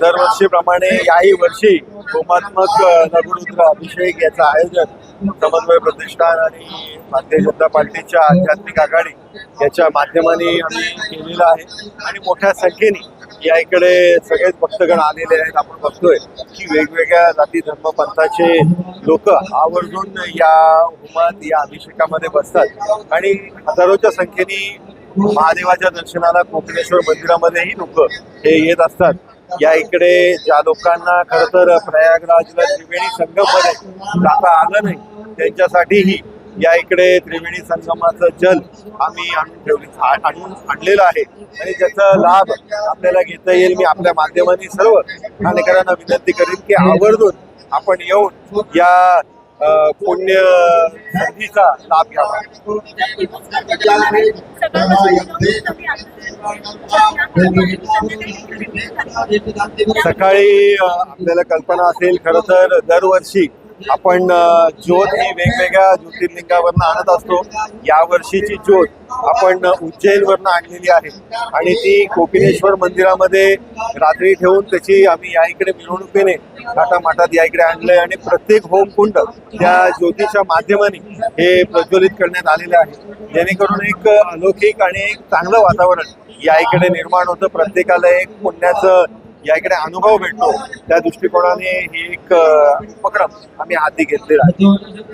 दरवर्षीप्रमाणे याही वर्षी होमात्मक नगरुद्र अभिषेक याचं आयोजन समन्वय प्रतिष्ठान आणि भारतीय जनता पार्टीच्या आध्यात्मिक आघाडी याच्या माध्यमाने आम्ही केलेलं आहे. आणि मोठ्या संख्येने या इकडे सगळेच भक्तगण आलेले आहेत. आपण बघतोय की वेगवेगळ्या जाती धर्म पंथाचे लोक आवर्जून या होमात या अभिषेकामध्ये बसतात. आणि हजारोच्या संख्येने महादेवाच्या दर्शनाला कोकणेश्वर मंदिरामध्येही लोक हे येत असतात. या इकडे ज्या लोकांना खर तर प्रयागराजला त्रिवेणी संगममध्ये जाता आलं नाही त्यांच्यासाठीही या इकडे त्रिवेणी संगमाचं जल आम्ही आणून ठेवले आणून आणलेलं आहे. आणि त्याचा लाभ आपल्याला घेता येईल. मी आपल्या माध्यमाने सर्व ठाणेकरांना विनंती करीन की आवर्जून आपण येऊन या पुण्य संधीचा लाभ घ्यावा. सकाळी आपल्याला कल्पना असेल खरं तर दरवर्षी आपण ज्योत ही वेगवेगळ्या ज्योतिर्लिंगावरनं आणत असतो. या वर्षीची ज्योत आपण उज्जैनवरनं आणलेली आहे. आणि ती कोपिनेश्वर मंदिरामध्ये रात्री ठेवून त्याची आम्ही या इकडे मिरवणुकीने थाटामाटात या इकडे आणलंय. आणि प्रत्येक होमकुंड त्या ज्योतीच्या माध्यमाने हे प्रज्वलित करण्यात आलेले आहे. जेणेकरून एक अलौकिक आणि एक चांगलं वातावरण या इकडे निर्माण होतं. प्रत्येकाला एक पुण्याचं या इकडे अनुभव भेटतो. त्या दृष्टिकोनाने हे एक उपक्रम आम्ही हाती घेतलेला आहे.